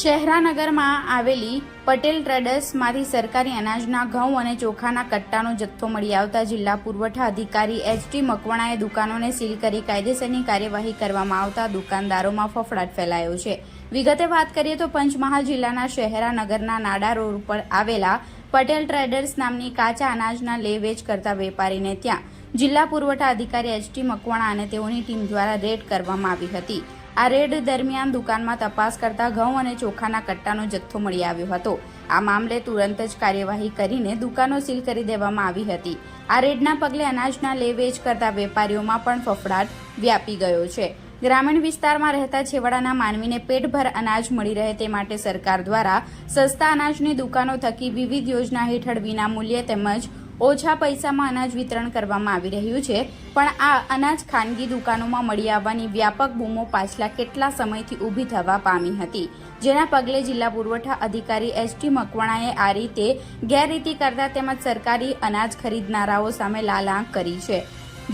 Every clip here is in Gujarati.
શહેરાનગરમાં આવેલી પટેલ ટ્રેડર્સમાંથી સરકારી અનાજના ઘઉં અને ચોખાના કટ્ટાનો જથ્થો મળી આવતા જિલ્લા પુરવઠા અધિકારી એચ ટી મકવાણાએ દુકાનોને સીલ કરી કાયદેસરની કાર્યવાહી કરવામાં આવતા દુકાનદારોમાં ફફડાટ ફેલાયો છે. વિગતે વાત કરીએ તો પંચમહાલ જિલ્લાના શહેરાનગરના નાડા રોડ ઉપર આવેલા પટેલ ટ્રેડર્સ નામની કાચા અનાજના લે વેચ કરતા વેપારીને ત્યાં જિલ્લા પુરવઠા અધિકારી એચ ટી મકવાણા અને તેઓની ટીમ દ્વારા રેડ કરવામાં આવી હતી. આ રેડ દરમિયાન દુકાનમાં તપાસ કરતા ઘઉં અને ચોખાના કટ્ટાનો જથ્થો મળી આવ્યો હતો. આ મામલે તુરંત જ કાર્યવાહી કરીને દુકાનો સીલ કરી દેવામાં આવી હતી. આ રેડના પગલે અનાજના લે વેચ કરતા વેપારીઓમાં પણ ફફડાટ વ્યાપી ગયો છે. ગ્રામીણ વિસ્તારમાં રહેતા છેવાડાના માનવીને પેટભર અનાજ મળી રહે તે માટે સરકાર દ્વારા સસ્તા અનાજની દુકાનો થકી વિવિધ યોજના હેઠળ વિના મૂલ્યે તેમજ ઓછા પૈસામાં અનાજ વિતરણ કરવામાં આવી રહ્યું છે, પણ આ અનાજ ખાનગી દુકાનોમાં મળી આવવાની વ્યાપક બૂમો પાછલા કેટલા સમયથી ઊભી થવા પામી હતી, જેના પગલે જિલ્લા પુરવઠા અધિકારી એસ ટી મકવાણાએ આ રીતે ગેરરીતિ કરતા તેમજ સરકારી અનાજ ખરીદનારાઓ સામે લાલ આંખ કરી છે.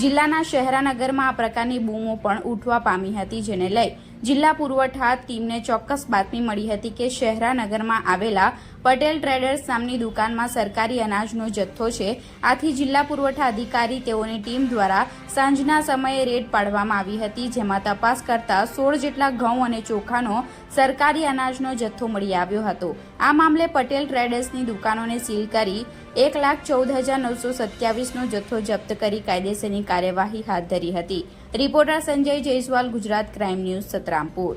જિલ્લાના શહેરાનગરમાં આ પ્રકારની બૂમો પણ ઉઠવા પામી હતી, જેને લઈ જિલ્લા પુરવઠા ટીમને ચોક્કસ બાતમી મળી હતી કે શહેરાનગરમાં આવેલા પટેલ ટ્રેડર્સ નામની દુકાનમાં સરકારી અનાજનો જથ્થો છે. આથી જિલ્લા પુરવઠા અધિકારી તેઓની ટીમ દ્વારા સાંજના સમયે રેડ પાડવામાં આવી હતી, જેમાં તપાસ કરતા સોળ જેટલા ઘઉં અને ચોખાનો સરકારી અનાજનો જથ્થો મળી આવ્યો હતો. આ મામલે પટેલ ટ્રેડર્સની દુકાનોને સીલ કરી એક લાખ ચૌદ હજાર નવસો સત્યાવીસનો જથ્થો જપ્ત કરી કાયદેસરની કાર્યવાહી હાથ ધરી હતી. Reporter Sanjay Jaiswal, Gujarat crime news, Satrampur.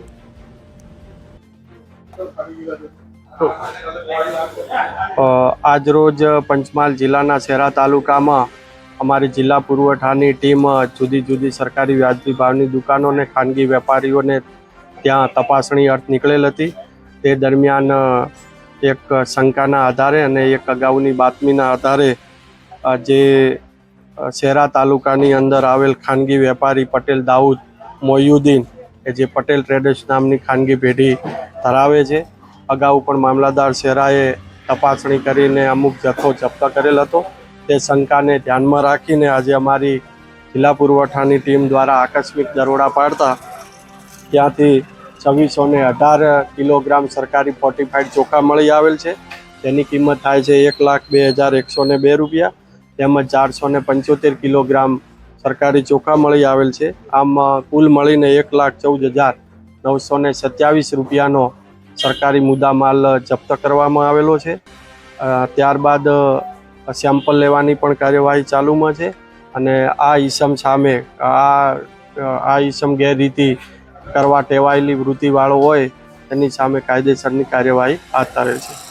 આજરોજ પંચમહાલ જિલ્લાના શહેરા તાલુકામાં અમારી જિલ્લા પુરવઠાની ટીમ જુદી જુદી સરકારી વ્યાજબી ભાવની દુકાનો અને ખાનગી વેપારીઓને ત્યાં તપાસણી અર્થ નીકળેલ હતી. તે દરમિયાન એક શંકાના આધારે અને એક અગાઉની બાતમીના આધારે જે અ, શહેરા તાલુકાની અંદર આવેલ ખાનગી વેપારી પટેલ દાઉદ મોયુદ્દીન કે જે પટેલ ટ્રેડર્સ નામની ખાનગી પેઢી ધરાવે છે. અગાઉ પણ મામલાદાર શેરાએ તપાસણી કરીને અમુક જથ્થો જપ્ત કરેલ હતો. તે શંકાને ધ્યાનમાં રાખીને આજે અમારી જિલ્લા પુરવઠાની ટીમ દ્વારા આકસ્મિક દરોડા પાડતા ત્યાંથી છવ્વીસો ને અઢાર કિલોગ્રામ સરકારી ફોર્ટિફાઈડ ચોખા મળી આવેલ છે. તેની કિંમત થાય છે એક લાખ બે હજાર એકસો ને બે રૂપિયા. તેમજ ચારસો ને પંચોતેર કિલોગ્રામ સરકારી ચોખા મળી આવેલ છે. આમ કુલ મળીને એક લાખ ચૌદ હજાર નવસો ને સત્યાવીસ રૂપિયાનો સરકારી મુદ્દામાલ જપ્ત કરવામાં આવેલો છે. ત્યારબાદ સેમ્પલ લેવાની પણ કાર્યવાહી ચાલુમાં છે અને આ ઈસમ સામે આ આ ઈસમ ગેરરીતિ કરવા ટેવાયેલી વૃત્તિવાળો હોય તેની સામે કાયદેસરની કાર્યવાહી હાથ ધરે છે.